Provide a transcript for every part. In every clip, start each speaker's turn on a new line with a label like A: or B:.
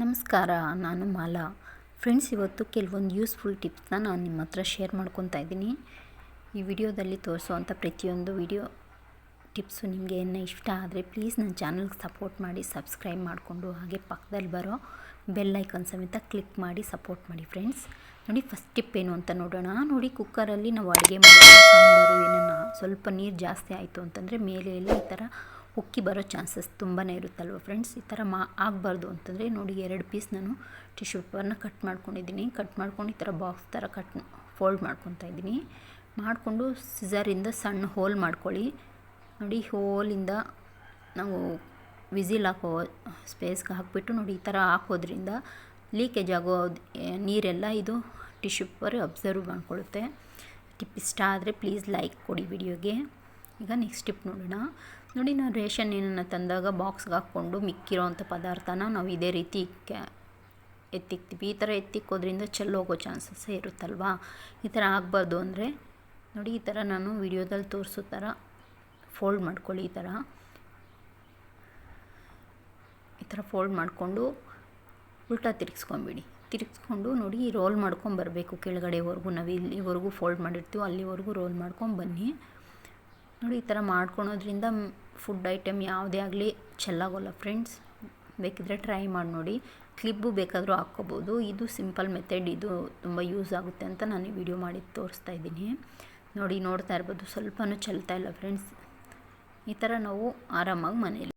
A: ನಮಸ್ಕಾರ, ನಾನು ಮಾಲಾ. ಫ್ರೆಂಡ್ಸ್, ಇವತ್ತು ಕೆಲವೊಂದು ಯೂಸ್ಫುಲ್ ಟಿಪ್ಸ್ನ ನಾನು ನಿಮ್ಮ ಹತ್ರ ಶೇರ್ ಮಾಡ್ಕೊತಾ ಇದ್ದೀನಿ. ಈ ವಿಡಿಯೋದಲ್ಲಿ ತೋರಿಸುವಂಥ ಪ್ರತಿಯೊಂದು ವಿಡಿಯೋ ಟಿಪ್ಸು ನಿಮಗೆ ಏನು ಇಷ್ಟ ಆದರೆ ಪ್ಲೀಸ್ ನನ್ನ ಚಾನಲ್ಗೆ ಸಪೋರ್ಟ್ ಮಾಡಿ ಸಬ್ಸ್ಕ್ರೈಬ್ ಮಾಡಿಕೊಂಡು ಹಾಗೆ ಪಕ್ಕದಲ್ಲಿ ಬರೋ ಬೆಲ್ ಐಕನ್ ಸಮೇತ ಕ್ಲಿಕ್ ಮಾಡಿ ಸಪೋರ್ಟ್ ಮಾಡಿ ಫ್ರೆಂಡ್ಸ್ ನೋಡಿ ಫಸ್ಟ್ ಟಿಪ್ ಏನು ಅಂತ ನೋಡೋಣ. ನೋಡಿ ಕುಕ್ಕರಲ್ಲಿ ನಾವು ಅಡುಗೆ ಮಾಡೋ ಸಾಂಬಾರು, ಏನನ್ನ ಸ್ವಲ್ಪ ನೀರು ಜಾಸ್ತಿ ಆಯಿತು ಅಂತಂದರೆ ಮೇಲೆ ಎಲ್ಲ ಈ ಥರ ಉಕ್ಕಿ ಬರೋ ಚಾನ್ಸಸ್ ತುಂಬಾ ಇರುತ್ತಲ್ವ ಫ್ರೆಂಡ್ಸ್ ಈ ಥರ ಮಾ ಆಗಬಾರ್ದು ಅಂತಂದರೆ ನೋಡಿ ಎರಡು ಪೀಸ್ ನಾನು ಟಿಶ್ಯೂ ಪೇಪರ್ನ ಕಟ್ ಮಾಡ್ಕೊಂಡಿದ್ದೀನಿ. ಕಟ್ ಮಾಡ್ಕೊಂಡು ಈ ಥರ ಬಾಕ್ಸ್ ಥರ ಕಟ್ ಫೋಲ್ಡ್ ಮಾಡ್ಕೊತಾ ಇದ್ದೀನಿ. ಮಾಡಿಕೊಂಡು ಸಿಸರಿಂದ ಸಣ್ಣ ಹೋಲ್ ಮಾಡ್ಕೊಳ್ಳಿ. ನೋಡಿ ಹೋಲಿಂದ ನಾವು ವಿಸಿಲ್ ಹಾಕೋ ಸ್ಪೇಸ್ಗೆ ಹಾಕಿಬಿಟ್ಟು ನೋಡಿ ಈ ಥರ ಹಾಕೋದ್ರಿಂದ ಲೀಕೇಜ್ ಆಗೋ ನೀರೆಲ್ಲ ಇದು ಟಿಶ್ಯೂ ಪೇಪರ್ ಅಬ್ಸರ್ವ್ ಮಾಡಿಕೊಳ್ಳುತ್ತೆ. ಟಿಪ್ ಇಷ್ಟ ಆದರೆ ಪ್ಲೀಸ್ ಲೈಕ್ ಕೊಡಿ ವಿಡಿಯೋಗೆ ಈಗ ನೆಕ್ಸ್ಟ್ ಟಿಪ್ ನೋಡೋಣ. ನೋಡಿ ನಾವು ರೇಷನ್ ಏನನ್ನು ತಂದಾಗ ಬಾಕ್ಸ್ಗೆ ಹಾಕ್ಕೊಂಡು ಮಿಕ್ಕಿರೋವಂಥ ಪದಾರ್ಥನ ನಾವು ಇದೇ ರೀತಿ ಕ್ಯಾ ಎತ್ತಿಕ್ತೀವಿ. ಈ ಥರ ಎತ್ತಿಕ್ಕೋದ್ರಿಂದ ಚೆಲ್ಲೋಗೋ ಚಾನ್ಸಸ್ಸೇ ಇರುತ್ತಲ್ವಾ? ಈ ಥರ ಆಗಬಾರ್ದು ಅಂದರೆ, ನೋಡಿ, ಈ ಥರ ನಾನು ವಿಡಿಯೋದಲ್ಲಿ ತೋರಿಸೋ ಥರ ಫೋಲ್ಡ್ ಮಾಡ್ಕೊಳ್ಳಿ ಈ ಥರ. ಈ ಥರ ಫೋಲ್ಡ್ ಮಾಡಿಕೊಂಡು ಉಲ್ಟಾ ತಿರುಗಿಸ್ಕೊಂಬಿಡಿ. ತಿರುಗಿಸ್ಕೊಂಡು ನೋಡಿ, ರೋಲ್ ಮಾಡ್ಕೊಂಬರ್ಬೇಕು ಕೆಳಗಡೆವರೆಗೂ. ನಾವು ಇಲ್ಲಿವರೆಗೂ ಫೋಲ್ಡ್ ಮಾಡಿರ್ತೀವೋ, ಅಲ್ಲಿವರೆಗೂ ರೋಲ್ ಮಾಡ್ಕೊಂಡು ಬನ್ನಿ ನೋಡಿ, ಈ ಥರ ಮಾಡ್ಕೊಳೋದ್ರಿಂದ ಫುಡ್ ಐಟಮ್ ಯಾವುದೇ ಆಗಲಿ ಚೆಲ್ಲಾಗೋಲ್ಲ ಫ್ರೆಂಡ್ಸ್ ಬೇಕಿದ್ರೆ ಟ್ರೈ ಮಾಡಿ ನೋಡಿ. ಕ್ಲಿಪ್ಪು ಬೇಕಾದರೂ ಹಾಕ್ಕೋಬೋದು. ಇದು ಸಿಂಪಲ್ ಮೆಥಡ್ ಇದು ತುಂಬ ಯೂಸ್ ಆಗುತ್ತೆ ಅಂತ ನಾನು ಈ ವಿಡಿಯೋ ಮಾಡಿ ತೋರಿಸ್ತಾ ಇದ್ದೀನಿ. ನೋಡಿ, ನೋಡ್ತಾ ಇರ್ಬೋದು. ಸ್ವಲ್ಪನೂ ಚೆಲ್ತಾ ಇಲ್ಲ ಫ್ರೆಂಡ್ಸ್ ಈ ಥರ ನಾವು ಆರಾಮಾಗಿ ಮನೇಲಿ.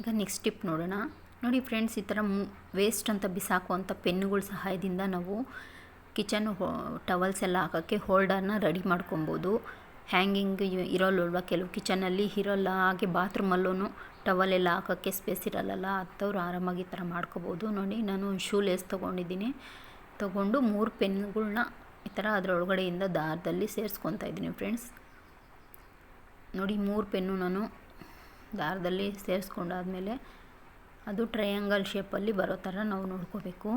A: ಈಗ ನೆಕ್ಸ್ಟ್ ಟಿಪ್ ನೋಡೋಣ. ನೋಡಿ ಫ್ರೆಂಡ್ಸ್ ಈ ಥರ ವೇಸ್ಟ್ ಅಂತ ಬಿಸಾಕುವಂಥ ಪೆನ್ನುಗಳ ಸಹಾಯದಿಂದ ನಾವು ಕಿಚನ್ ಟವಲ್ಸ್ ಎಲ್ಲ ಹಾಕೋಕ್ಕೆ ಹೋಲ್ಡರ್ನ ರೆಡಿ ಮಾಡ್ಕೊಬೋದು. ಹ್ಯಾಂಗಿಂಗ್ ಇರೋಲ್ಲಲ್ವ? ಕೆಲವು ಕಿಚನಲ್ಲಿ ಇರೋಲ್ಲ, ಹಾಗೆ ಬಾತ್ರೂಮಲ್ಲೂ ಟವಲ್ ಎಲ್ಲ ಹಾಕೋಕ್ಕೆ ಸ್ಪೇಸ್ ಇರಲ್ಲಲ್ಲ ಅತ್ತವ್ರು ಆರಾಮಾಗಿ ಈ ಥರ ಮಾಡ್ಕೋಬೋದು. ನೋಡಿ, ನಾನು ಶೂ ಲೇಸ್ ತೊಗೊಂಡಿದ್ದೀನಿ. ತೊಗೊಂಡು ಮೂರು ಪೆನ್ಗಳನ್ನ ಈ ಥರ ಅದರೊಳಗಡೆಯಿಂದ ದಾರದಲ್ಲಿ ಸೇರಿಸ್ಕೊತಾ ಇದ್ದೀನಿ ಫ್ರೆಂಡ್ಸ್. ನೋಡಿ, ಮೂರು ಪೆನ್ನು ನಾನು ದಾರದಲ್ಲಿ ಸೇರಿಸ್ಕೊಂಡಾದ್ಮೇಲೆ ಅದು ಟ್ರಯಾಂಗಲ್ ಶೇಪಲ್ಲಿ ಬರೋ ಥರ ನಾವು ನೋಡ್ಕೋಬೇಕು.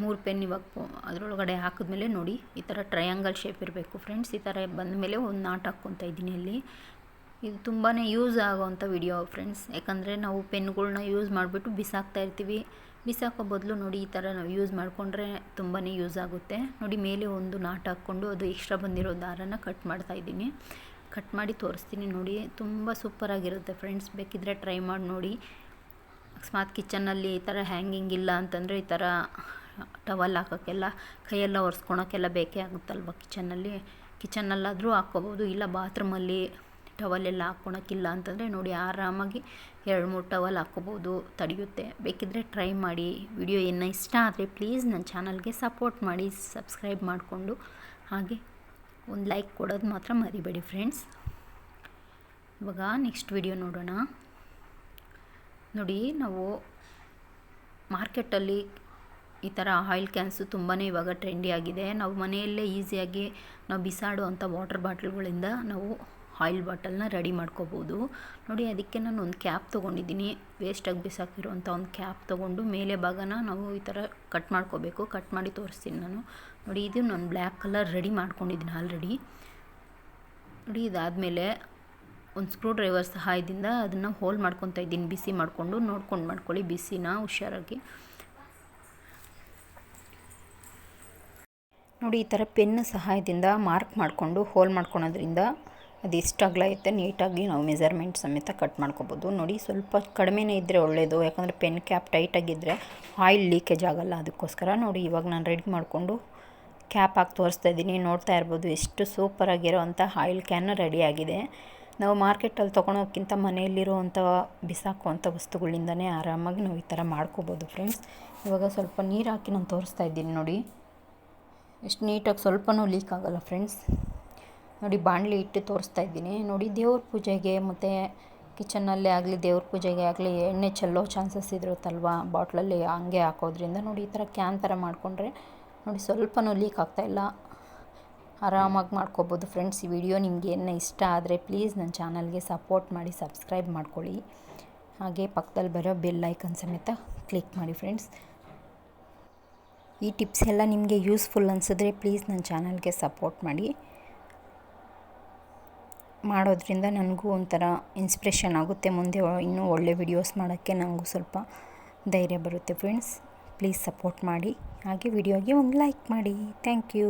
A: ಮೂರು ಪೆನ್ ಇವಾಗ ಅದರೊಳಗಡೆ ಹಾಕಿದ್ಮೇಲೆ ನೋಡಿ, ಈ ಥರ ಟ್ರಯಾಂಗಲ್ ಶೇಪ್ ಇರಬೇಕು ಫ್ರೆಂಡ್ಸ್ ಈ ಥರ ಬಂದ ಮೇಲೆ ಒಂದು ನಾಟ್ ಹಾಕ್ಕೊತಾ ಇದ್ದೀನಿ ಇಲ್ಲಿ ಇದು ತುಂಬಾ ಯೂಸ್ ಆಗೋವಂಥ ವಿಡಿಯೋ ಫ್ರೆಂಡ್ಸ್ ಯಾಕಂದರೆ ನಾವು ಪೆನ್ಗಳ್ನ ಯೂಸ್ ಮಾಡಿಬಿಟ್ಟು ಬಿಸಾಕ್ತಾ ಇರ್ತೀವಿ. ಬಿಸಾಕೋ ಬದಲು ನೋಡಿ ಈ ಥರ ನಾವು ಯೂಸ್ ಮಾಡಿಕೊಂಡ್ರೆ ತುಂಬಾ ಯೂಸ್ ಆಗುತ್ತೆ. ನೋಡಿ ಮೇಲೆ ಒಂದು ನಾಟ್ ಹಾಕ್ಕೊಂಡು ಅದು ಎಕ್ಸ್ಟ್ರಾ ಬಂದಿರೋ ದಾರನ ಕಟ್ ಮಾಡ್ತಾ ಇದ್ದೀನಿ. ಕಟ್ ಮಾಡಿ ತೋರಿಸ್ತೀನಿ ನೋಡಿ. ತುಂಬ ಸೂಪರಾಗಿರುತ್ತೆ ಫ್ರೆಂಡ್ಸ್ ಬೇಕಿದ್ದರೆ ಟ್ರೈ ಮಾಡಿ ನೋಡಿ. ಅಕಸ್ಮಾತ್ ಕಿಚನಲ್ಲಿ ಈ ಥರ ಹ್ಯಾಂಗಿಂಗ್ ಇಲ್ಲ ಅಂತಂದರೆ ಈ ಥರ ಟವಲ್ ಹಾಕೋಕ್ಕೆಲ್ಲ, ಕೈಯೆಲ್ಲ ಒರೆಸ್ಕೊಳಕ್ಕೆಲ್ಲ ಬೇಕೇ ಆಗುತ್ತಲ್ವ ಕಿಚನಲ್ಲಿ? ಕಿಚನಲ್ಲಾದರೂ ಹಾಕ್ಕೋಬೋದು, ಇಲ್ಲ ಬಾತ್ರೂಮಲ್ಲಿ ಟವಲೆಲ್ಲ ಹಾಕ್ಕೊಳಕ್ಕಿಲ್ಲ ಅಂತಂದರೆ ನೋಡಿ ಆರಾಮಾಗಿ ಎರಡು ಮೂರು ಟವಲ್ ಹಾಕ್ಕೋಬೋದು, ತಡೆಯುತ್ತೆ. ಬೇಕಿದ್ದರೆ ಟ್ರೈ ಮಾಡಿ. ವಿಡಿಯೋ ಏನೋ ಇಷ್ಟ ಆದರೆ ಪ್ಲೀಸ್ ನನ್ನ ಚಾನಲ್ಗೆ ಸಪೋರ್ಟ್ ಮಾಡಿ, ಸಬ್ಸ್ಕ್ರೈಬ್ ಮಾಡಿಕೊಂಡು. ಹಾಗೆ ಒಂದು ಲೈಕ್ ಕೊಡೋದು ಮಾತ್ರ ಮರಿಬೇಡಿ ಫ್ರೆಂಡ್ಸ್. ಇವಾಗ ನೆಕ್ಸ್ಟ್ ವಿಡಿಯೋ ನೋಡೋಣ. ನೋಡಿ ನಾವು ಮಾರ್ಕೆಟಲ್ಲಿ ಈ ಥರ ಆಯಿಲ್ ಕ್ಯಾನ್ಸು ತುಂಬಾ ಇವಾಗ ಟ್ರೆಂಡಿ ಆಗಿದೆ. ನಾವು ಮನೆಯಲ್ಲೇ ಈಸಿಯಾಗಿ ನಾವು ಬಿಸಾಡುವಂಥ ವಾಟರ್ ಬಾಟ್ಲ್ಗಳಿಂದ ನಾವು ಆಯಿಲ್ ಬಾಟಲ್ನ ರೆಡಿ ಮಾಡ್ಕೋಬೋದು. ನೋಡಿ, ಅದಕ್ಕೆ ನಾನು ಒಂದು ಕ್ಯಾಪ್ ತೊಗೊಂಡಿದ್ದೀನಿ. ವೇಸ್ಟಾಗಿ ಬಿಸಾಕಿರುವಂಥ ಒಂದು ಕ್ಯಾಪ್ ತೊಗೊಂಡು ಮೇಲೆ ಭಾಗನ ನಾವು ಈ ಥರ ಕಟ್ ಮಾಡ್ಕೋಬೇಕು. ಕಟ್ ಮಾಡಿ ತೋರಿಸ್ತೀನಿ ನಾನು. ನೋಡಿ, ಇದು ನಾನು ಬ್ಲ್ಯಾಕ್ ಕಲರ್ ರೆಡಿ ಮಾಡ್ಕೊಂಡಿದ್ದೀನಿ ಆಲ್ರೆಡಿ. ನೋಡಿ, ಇದಾದಮೇಲೆ ಒಂದು ಸ್ಕ್ರೂ ಡ್ರೈವರ್ ಸಹಾಯದಿಂದ ಅದನ್ನು ಹೋಲ್ ಮಾಡ್ಕೊತಾ ಇದ್ದೀನಿ. ಬಿಸಿ ಮಾಡಿಕೊಂಡು ನೋಡ್ಕೊಂಡು ಮಾಡ್ಕೊಳ್ಳಿ ಬಿಸಿನ ಹುಷಾರಾಗಿ. ನೋಡಿ, ಈ ಥರ ಪೆನ್ ಸಹಾಯದಿಂದ ಮಾರ್ಕ್ ಮಾಡಿಕೊಂಡು, ಹೋಲ್ ಮಾಡ್ಕೊಳೋದ್ರಿಂದ ಅದು ಎಷ್ಟು ಅಗಲ ನೀಟಾಗಿ ನಾವು ಮೆಜರ್ಮೆಂಟ್ ಸಮೇತ ಕಟ್ ಮಾಡ್ಕೋಬೋದು. ನೋಡಿ, ಸ್ವಲ್ಪ ಕಡಿಮೆನೇ ಇದ್ದರೆ ಒಳ್ಳೆಯದು ಯಾಕಂದರೆ ಪೆನ್ ಕ್ಯಾಪ್ ಟೈಟಾಗಿದ್ದರೆ ಆಯಿಲ್ ಲೀಕೇಜ್ ಆಗೋಲ್ಲ ಅದಕ್ಕೋಸ್ಕರ. ನೋಡಿ, ಇವಾಗ ನಾನು ರೆಡಿ ಮಾಡಿಕೊಂಡು ಕ್ಯಾಪ್ ಹಾಕಿ ತೋರಿಸ್ತಾ ಇದ್ದೀನಿ. ನೋಡ್ತಾ ಇರ್ಬೋದು, ಎಷ್ಟು ಸೂಪರಾಗಿರೋ ಅಂಥ ಆಯಿಲ್ ಕ್ಯಾನ್ ರೆಡಿಯಾಗಿದೆ ನಾವು ಮಾರ್ಕೆಟಲ್ಲಿ ತೊಗೊಳೋಕ್ಕಿಂತ ಮನೆಯಲ್ಲಿರುವಂಥ ಬಿಸಾಕುವಂಥ ವಸ್ತುಗಳಿಂದನೇ ಆರಾಮಾಗಿ ನಾವು ಈ ಥರ ಮಾಡ್ಕೋಬೋದು, ಫ್ರೆಂಡ್ಸ್. ಇವಾಗ ಸ್ವಲ್ಪ ನೀರು ಹಾಕಿ ನಾನು ತೋರಿಸ್ತಾ ಇದ್ದೀನಿ ನೋಡಿ. ಎಷ್ಟು ನೀಟಾಗಿ ಸ್ವಲ್ಪನೂ ಲೀಕ್ ಆಗೋಲ್ಲ ಫ್ರೆಂಡ್ಸ್ ನೋಡಿ ಬಾಣಲಿ ಇಟ್ಟು ತೋರಿಸ್ತಾ ಇದ್ದೀನಿ. ನೋಡಿ ದೇವ್ರ ಪೂಜೆಗೆ ಮತ್ತು ಕಿಚನ್ನಲ್ಲೇ ಆಗಲಿ, ದೇವ್ರ ಪೂಜೆಗೆ ಆಗಲಿ ಎಣ್ಣೆ ಚೆಲ್ಲೋ ಚಾನ್ಸಸ್ ಇರುತ್ತಲ್ವ? ಬಾಟ್ಲಲ್ಲಿ ಹಂಗೆ ಹಾಕೋದ್ರಿಂದ ನೋಡಿ ಈ ಥರ ಕ್ಯಾನ್ ಥರ ಮಾಡಿಕೊಂಡ್ರೆ ನೋಡಿ ಸ್ವಲ್ಪನೂ ಲೀಕ್ ಆಗ್ತಾಯಿಲ್ಲ ಆರಾಮಾಗಿ ಮಾಡ್ಕೋಬೋದು ಫ್ರೆಂಡ್ಸ್ ಈ ವಿಡಿಯೋ ನಿಮಗೆ ಏನು ಇಷ್ಟ ಆದರೆ ಪ್ಲೀಸ್ ನನ್ನ ಚಾನಲ್ಗೆ ಸಪೋರ್ಟ್ ಮಾಡಿ ಸಬ್ಸ್ಕ್ರೈಬ್ ಮಾಡ್ಕೊಳ್ಳಿ. ಹಾಗೆ ಪಕ್ಕದಲ್ಲಿ ಬರೋ ಬೆಲ್ ಐಕನ್ ಸಮೇತ ಕ್ಲಿಕ್ ಮಾಡಿ ಫ್ರೆಂಡ್ಸ್ ಈ ಟಿಪ್ಸ್ ಎಲ್ಲ ನಿಮಗೆ ಯೂಸ್ಫುಲ್ ಅನಿಸಿದ್ರೆ ಪ್ಲೀಸ್ ನನ್ನ ಚಾನಲ್ಗೆ ಸಪೋರ್ಟ್ ಮಾಡಿ. ಮಾಡೋದ್ರಿಂದ ನನಗೂ ಒಂಥರ ಇನ್ಸ್ಪಿರೇಷನ್ ಆಗುತ್ತೆ. ಮುಂದೆ ಇನ್ನೂ ಒಳ್ಳೆ ವಿಡಿಯೋಸ್ ಮಾಡೋಕ್ಕೆ ನನಗೂ ಸ್ವಲ್ಪ ಧೈರ್ಯ ಬರುತ್ತೆ ಫ್ರೆಂಡ್ಸ್ ಪ್ಲೀಸ್ ಸಪೋರ್ಟ್ ಮಾಡಿ. ಹಾಗೆ ವಿಡಿಯೋಗೆ ಒಂದು ಲೈಕ್ ಮಾಡಿ. Thank you